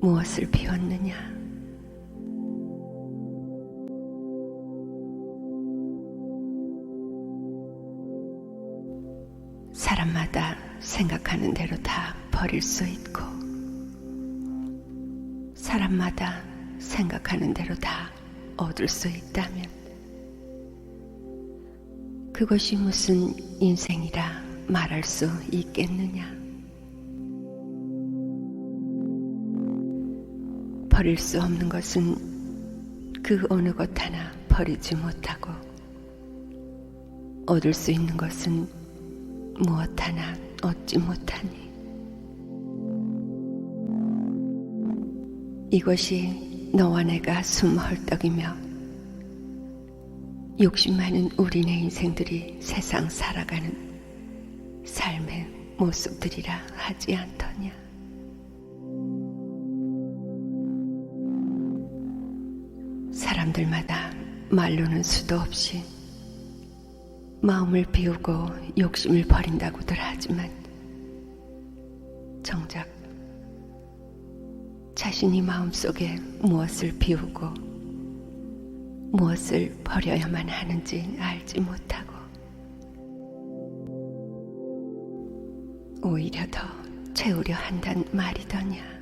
무엇을 비웠느냐? 사람마다 생각하는 대로 다 버릴 수 있고, 사람마다 생각하는 대로 다 얻을 수 있다면, 그것이 무슨 인생이라 말할 수 있겠느냐? 버릴 수 없는 것은 그 어느 것 하나 버리지 못하고, 얻을 수 있는 것은 무엇 하나 얻지 못하니. 이것이 너와 내가 숨 헐떡이며 욕심 많은 우리네 인생들이 세상 살아가는 삶의 모습들이라 하지 않더냐. 사람들마다 말로는 수도 없이 마음을 비우고 욕심을 버린다고들 하지만 정작 자신이 마음속에 무엇을 비우고 무엇을 버려야만 하는지 알지 못하고 오히려 더 채우려 한단 말이더냐.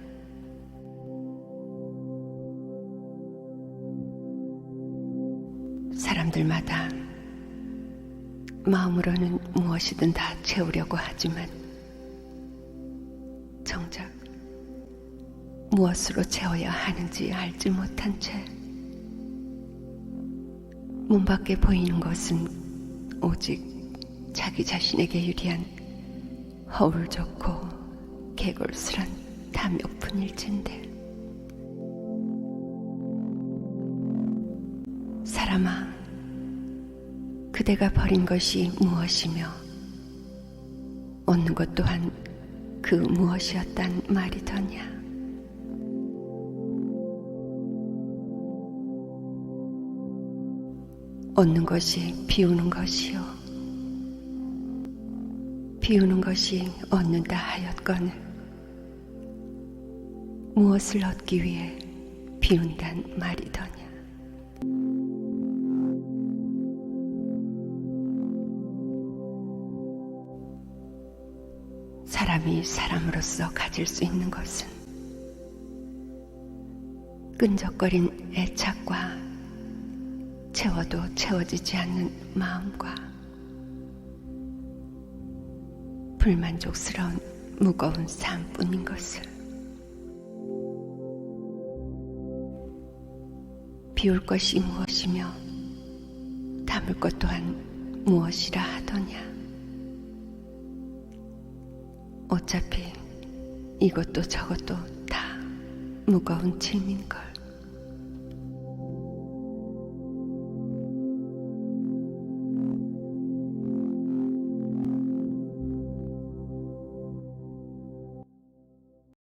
사람들마다 마음으로는 무엇이든 다 채우려고 하지만 정작 무엇으로 채워야 하는지 알지 못한 채 문 밖에 보이는 것은 오직 자기 자신에게 유리한 허울 좋고 개골스런 탐욕뿐일진데 사람아 그대가 버린 것이 무엇이며 얻는 것 또한 그 무엇이었단 말이더냐. 얻는 것이 비우는 것이요. 비우는 것이 얻는다 하였거늘 무엇을 얻기 위해 비운단 말이더냐. 사람이 사람으로서 가질 수 있는 것은 끈적거린 애착과 채워도 채워지지 않는 마음과 불만족스러운 무거운 삶뿐인 것을 비울 것이 무엇이며 담을 것 또한 무엇이라 하더냐. 어차피 이것도 저것도 다 무거운 짐인걸.